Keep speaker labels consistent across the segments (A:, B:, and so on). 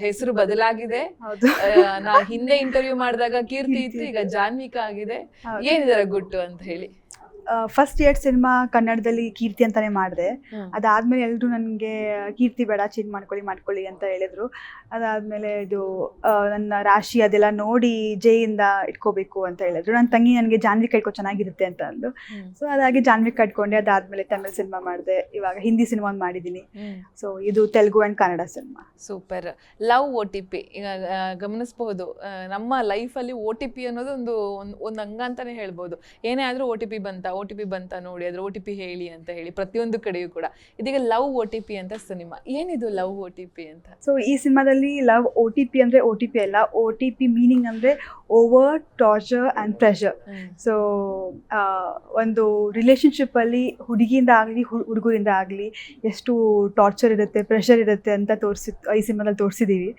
A: ಹೆಸರು ಬದಲಾಗಿದೆ. ನಾ ಹಿಂದೆ ಇಂಟರ್ವ್ಯೂ ಮಾಡಿದಾಗ ಕೀರ್ತಿ ಇತ್ತು ಈಗ ಜಾನ್ವಿಕ ಆಗಿದೆ. ಏನಿದಾರೆ ಗುಟ್ಟು ಅಂತ ಹೇಳಿ.
B: ಫಸ್ಟ್ ಇಯರ್ ಸಿನಿಮಾ ಕನ್ನಡದಲ್ಲಿ ಕೀರ್ತಿ ಅಂತಾನೆ ಮಾಡಿದೆ. ಅದಾದ್ಮೇಲೆ ಎಲ್ಲರೂ ನನಗೆ ಕೀರ್ತಿ ಬೇಡ ಚೇಂಜ್ ಮಾಡ್ಕೊಳ್ಳಿ ಮಾಡ್ಕೊಳ್ಳಿ ಅಂತ ಹೇಳಿದ್ರು. ಅದಾದ್ಮೇಲೆ ಇದು ನನ್ನ ರಾಶಿ ಅದೆಲ್ಲ ನೋಡಿ ಜೈಯಿಂದ ಇಟ್ಕೋಬೇಕು ಅಂತ ಹೇಳಿದ್ರು. ನನ್ನ ತಂಗಿ ನನಗೆ ಜಾನ್ವಿ ಕಟ್ಕೋ ಚೆನ್ನಾಗಿರುತ್ತೆ ಅಂತ ಅಂದು. ಸೊ ಅದಾಗಿ ಜಾನ್ವಿ ಕಟ್ಕೊಂಡೆ ಅದಾದ್ಮೇಲೆ ತಮಿಳ್ ಸಿನಿಮಾ ಮಾಡಿದೆ. ಇವಾಗ ಹಿಂದಿ ಸಿನಿಮಾ ಮಾಡಿದಿನಿ ಮಾಡಿದ್ದೀನಿ. ಸೊ ಇದು Telugu and Kannada cinema
A: super. Love O T P. ಗಮನಿಸಬಹುದು. ನಮ್ಮ ಲೈಫಲ್ಲಿ ಓ ಟಿ ಪಿ ಅನ್ನೋದು ಒಂದು ಒಂದ್- ಒಂದು ಅಂಗ ಅಂತಾನೆ ಹೇಳ್ಬೋದು ಏನೇ ಆದ್ರೂ ಓ ಟಿ ಪಿ ಬಂತ. ಒ ಟಿ ಪಿ ಬಂತ ನೋಡಿ ಅದ್ರ ಒ ಟಿ ಪಿ ಹೇಳಿ ಅಂತ ಹೇಳಿ ಪ್ರತಿಯೊಂದು ಕಡೆಯೂ ಕೂಡ. ಇದೀಗ ಲವ್ ಒ ಟಿ ಪಿ ಅಂತ ಸಿನಿಮಾ. ಏನಿದು ಲವ್ ಒ ಟಿ ಪಿ ಅಂತ?
B: ಸೊ ಈ ಸಿನಿಮಾದಲ್ಲಿ ಲವ್ ಒ ಟಿ ಪಿ ಅಂದರೆ ಒ ಟಿ ಪಿ ಅಲ್ಲ ಒ ಟಿ ಪಿ ಮೀನಿಂಗ್ ಅಂದ್ರೆ over torture and pressure so ಒಂದು ರಿಲೇಷನ್ಶಿಪ್ಪಲ್ಲಿ ಹುಡುಗಿಯಿಂದ ಆಗಲಿ ಹುಡುಗರಿಂದ ಆಗಲಿ ಎಷ್ಟು ಟಾರ್ಚರ್ ಇರುತ್ತೆ ಪ್ರೆಷರ್ ಇರುತ್ತೆ ಅಂತ ತೋರಿಸಿ ಈ ಸಿನಿಮಾದಲ್ಲಿ ತೋರಿಸಿದೀವಿ.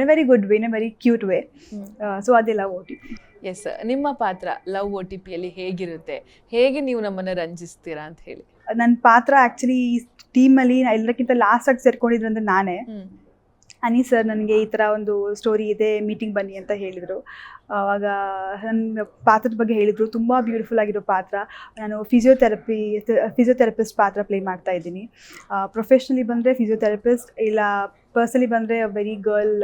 B: In very good way in very cute way so ಅದೆಲ್ಲ ಓ ಟಿ ಪಿ
A: ಎಸ್ ನಿಮ್ಮ ಪಾತ್ರ ಲವ್ ಓ ಟಿ ಪಿಯಲ್ಲಿ ಹೇಗಿರುತ್ತೆ? ಹೇಗೆ ನೀವು ನಮ್ಮನ್ನು ರಂಜಿಸ್ತೀರಾ ಅಂತ ಹೇಳಿ.
B: ನನ್ನ ಪಾತ್ರ ಆ್ಯಕ್ಚುಲಿ ಈ ಟೀಮಲ್ಲಿ ಎಲ್ಲಕ್ಕಿಂತ ಆಗಿ ಸೇರ್ಕೊಂಡಿದ್ರು ಅಂದರೆ ನಾನೇ. ಅನಿ ಸರ್ ನನಗೆ ಈ ಥರ ಒಂದು ಸ್ಟೋರಿ ಇದೆ ಮೀಟಿಂಗ್ ಬನ್ನಿ ಅಂತ ಹೇಳಿದರು. ಆವಾಗ ನನ್ನ ಪಾತ್ರದ ಬಗ್ಗೆ ಹೇಳಿದರು. ತುಂಬ ಬ್ಯೂಟಿಫುಲ್ ಆಗಿರೋ ಪಾತ್ರ. ನಾನು ಫಿಸಿಯೋಥೆರಪಿ ಫಿಸಿಯೋಥೆರಪಿಸ್ಟ್ ಪಾತ್ರ ಪ್ಲೇ ಮಾಡ್ತಾ ಇದ್ದೀನಿ. ಪ್ರೊಫೆಷ್ನಲಿ ಬಂದರೆ ಫಿಸಿಯೋಥೆರಪಿಸ್ಟ್ ಇಲ್ಲ ಪರ್ಸನಲಿ ಬಂದರೆ very girl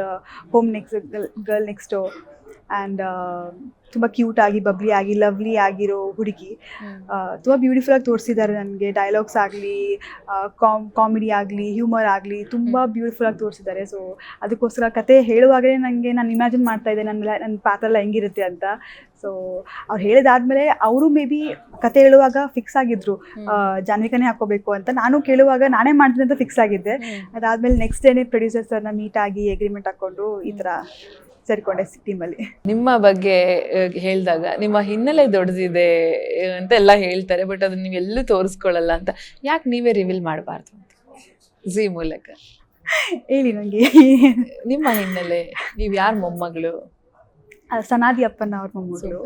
B: home next girl next and ತುಂಬ ಕ್ಯೂಟ್ ಆಗಿ ಬಬ್ಲಿ ಆಗಿ ಲವ್ಲಿ ಆಗಿರೋ ಹುಡುಗಿ. ತುಂಬ ಬ್ಯೂಟಿಫುಲ್ ಆಗಿ ತೋರಿಸಿದ್ದಾರೆ ನನಗೆ. ಡೈಲಾಗ್ಸ್ ಆಗಲಿ ಕಾಮ್ ಕಾಮಿಡಿ ಆಗಲಿ ಹ್ಯೂಮರ್ ಆಗಲಿ ತುಂಬ ಬ್ಯೂಟಿಫುಲ್ ಆಗಿ ತೋರಿಸಿದ್ದಾರೆ ಸೊ ಅದಕ್ಕೋಸ್ಕರ ಕತೆ ಹೇಳುವಾಗಲೇ ನನಗೆ ನಾನು ಇಮ್ಯಾಜಿನ್ ಮಾಡ್ತಾ ಇದ್ದೆ. ನನ್ನ ನನ್ನ ಪಾತ್ರ ಎಲ್ಲ ಹೆಂಗಿರುತ್ತೆ ಅಂತ. ಸೊ ಅವ್ರು ಹೇಳಿದಾದ್ಮೇಲೆ ಅವರು ಮೇ ಬಿ ಕತೆ ಹೇಳುವಾಗ ಫಿಕ್ಸ್ ಆಗಿದ್ರು. ಜಾನ್ವಿಕನೇ ಹಾಕೋಬೇಕು ಅಂತ ನಾನು ಕೇಳುವಾಗ ನಾನೇ ಮಾಡ್ತೀನಿ ಅಂತ ಫಿಕ್ಸ್ ಆಗಿದ್ದೆ. ಅದಾದ್ಮೇಲೆ ನೆಕ್ಸ್ಟ್ ಡೇನೇ ಪ್ರೊಡ್ಯೂಸರ್ ಸರ್ನ ಮೀಟ್ ಆಗಿ ಅಗ್ರಿಮೆಂಟ್ ಹಾಕೊಂಡು ಈ ಥರ ಸೇರಿಕೊಂಡೆ ಟೀಮಲ್ಲಿ
A: ನಿಮ್ಮ ಬಗ್ಗೆ ಹೇಳಿದಾಗ ನಿಮ್ಮ ಹಿನ್ನೆಲೆ ದೊಡ್ಡದಿದೆ ಅಂತ ಎಲ್ಲ ಹೇಳ್ತಾರೆ ಬಟ್ ಅದನ್ನ ನೀವು ಎಲ್ಲೂ ತೋರಿಸ್ಕೊಳ್ಳಲ್ಲ ಅಂತ. ಯಾಕೆ ನೀವೇ ರಿವೀಲ್ ಮಾಡಬಾರ್ದು ಅಂತ? ಜಿ ಮೂಲಕ.
B: ಹೇಳಿ ನನಗೆ
A: ನಿಮ್ಮ ಹಿನ್ನೆಲೆ ನೀವು ಯಾರ ಮೊಮ್ಮಗಳು?
B: ಸನಾದಿ ಅಪ್ಪನ ಅವ್ರ ಮೊಮ್ಮಗಳು.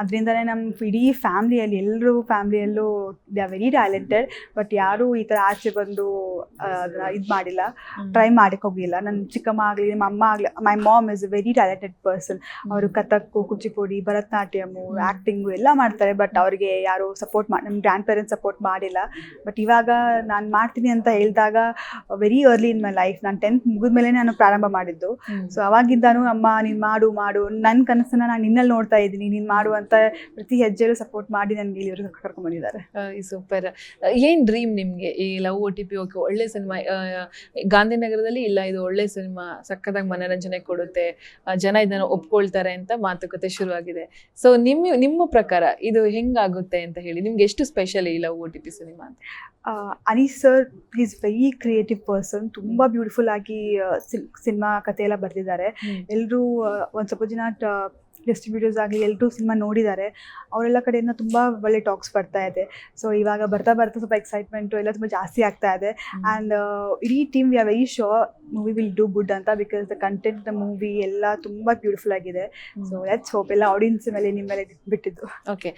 B: ಅದರಿಂದನೇ ನಮ್ಮ ಇಡೀ ಫ್ಯಾಮ್ಲಿಯಲ್ಲಿ ಎಲ್ಲರೂ ಫ್ಯಾಮ್ಲಿಯಲ್ಲೂ they are very talented but ಯಾರೂ ಈ ಥರ ಆಚೆ ಬಂದು ಅದನ್ನ ಇದು ಮಾಡಿಲ್ಲ ಟ್ರೈ ಮಾಡಕ್ಕೆ ಹೋಗಿಲ್ಲ ನನ್ನ ಚಿಕ್ಕಮ್ಮ ಆಗಲಿ ನಮ್ಮ ಅಮ್ಮ ಆಗಲಿ my mom is a very talented person. ಅವರು ಕಥಕ್ಕು ಕುಚಿಪುಡಿ ಭರತನಾಟ್ಯಮು. ಆ್ಯಕ್ಟಿಂಗು ಎಲ್ಲ ಮಾಡ್ತಾರೆ ಬಟ್ ಅವರಿಗೆ ಯಾರು ಸಪೋರ್ಟ್ ಮಾಡಿ ನಮ್ಮ ಗ್ರ್ಯಾಂಡ್ ಪೇರೆಂಟ್ಸ್ ಸಪೋರ್ಟ್ ಮಾಡಿಲ್ಲ. ಬಟ್ ಇವಾಗ ನಾನು ಮಾಡ್ತೀನಿ ಅಂತ ಹೇಳಿದಾಗ very early in my life ನಾನು ಟೆಂತ್ ಮುಗಿದ್ಮೇಲೆ ನಾನು ಪ್ರಾರಂಭ ಮಾಡಿದ್ದು. ಸೊ ಅವಾಗಿದ್ದಾನು ಅಮ್ಮ ನೀನು ಮಾಡು ಮಾಡು ನನ್ನ ಕನಸನ್ನ ನಾನು ನಿನ್ನಲ್ಲಿ ನೋಡ್ತಾ ಇದ್ದೀನಿ ನೀನು ಮಾಡುವಂತ ಪ್ರತಿ ಹೆಜ್ಜೆಯಲ್ಲೂ ಸಪೋರ್ಟ್ ಮಾಡಿ ನನಗೆ ಇಲ್ಲಿವರೆಗೂ ಕರ್ಕೊಂಡ್ ಬಂದಿದ್ದಾರೆ.
A: ಸೂಪರ್ ಏನ್ ಡ್ರೀಮ್ ನಿಮ್ಗೆ? ಈ love O T P okay ಒಳ್ಳೆ ಸಿನಿಮಾ ಗಾಂಧಿನಗರದಲ್ಲಿ ಇಲ್ಲ ಇದು ಒಳ್ಳೆ ಸಿನಿಮಾ ಸಕ್ಕದಾಗಿ ಮನೋರಂಜನೆ ಕೊಡುತ್ತೆ ಜನ ಇದನ್ನು ಒಪ್ಕೊಳ್ತಾರೆ ಅಂತ ಮಾತುಕತೆ ಶುರುವಾಗಿದೆ. ಸೊ ನಿಮ್ಮ ನಿಮ್ಮ ಪ್ರಕಾರ ಇದು ಹೆಂಗಾಗುತ್ತೆ ಅಂತ ಹೇಳಿ ನಿಮ್ಗೆ ಎಷ್ಟು ಸ್ಪೆಷಲ್ ಈ love O T P cinema ಅಂತ?
B: Anees sir is very creative person ತುಂಬ ಬ್ಯೂಟಿಫುಲ್ ಆಗಿ ಸಿನಿಮಾ ಕಥೆ ಎಲ್ಲ ಬರೆದಿದ್ದಾರೆ. ಎಲ್ಲರೂ ಒಂದು ಸ್ವಲ್ಪ ಜನ ಡಿಸ್ಟ್ರಿಬ್ಯೂಟರ್ಸ್ ಆಗಲಿ ಎಲ್ಲರೂ ಸಿನಿಮಾ ನೋಡಿದ್ದಾರೆ ಅವರೆಲ್ಲ ಕಡೆಯಿಂದ ತುಂಬ ಒಳ್ಳೆ ಟಾಕ್ಸ್ ಬರ್ತಾ ಇದೆ. ಸೊ ಇವಾಗ ಬರ್ತಾ ಬರ್ತಾ ಸ್ವಲ್ಪ ಎಕ್ಸೈಟ್ಮೆಂಟು ಎಲ್ಲ ತುಂಬ ಜಾಸ್ತಿ ಆಗ್ತಾ ಇದೆ. ಆ್ಯಂಡ್ ಇಡೀ team we are very sure movie will do good ಅಂತ because the content the movie ಎಲ್ಲ ತುಂಬ ಬ್ಯೂಟಿಫುಲ್ ಆಗಿದೆ. ಸೊ ಲೆಟ್ಸ್ ಹೋಪ್ ಎಲ್ಲ ಆಡಿಯನ್ಸ್ ಮೇಲೆ ನಿಮ್ಮ ಮೇಲೆ ಬಿಟ್ಟಿದ್ದು.
A: ಓಕೆ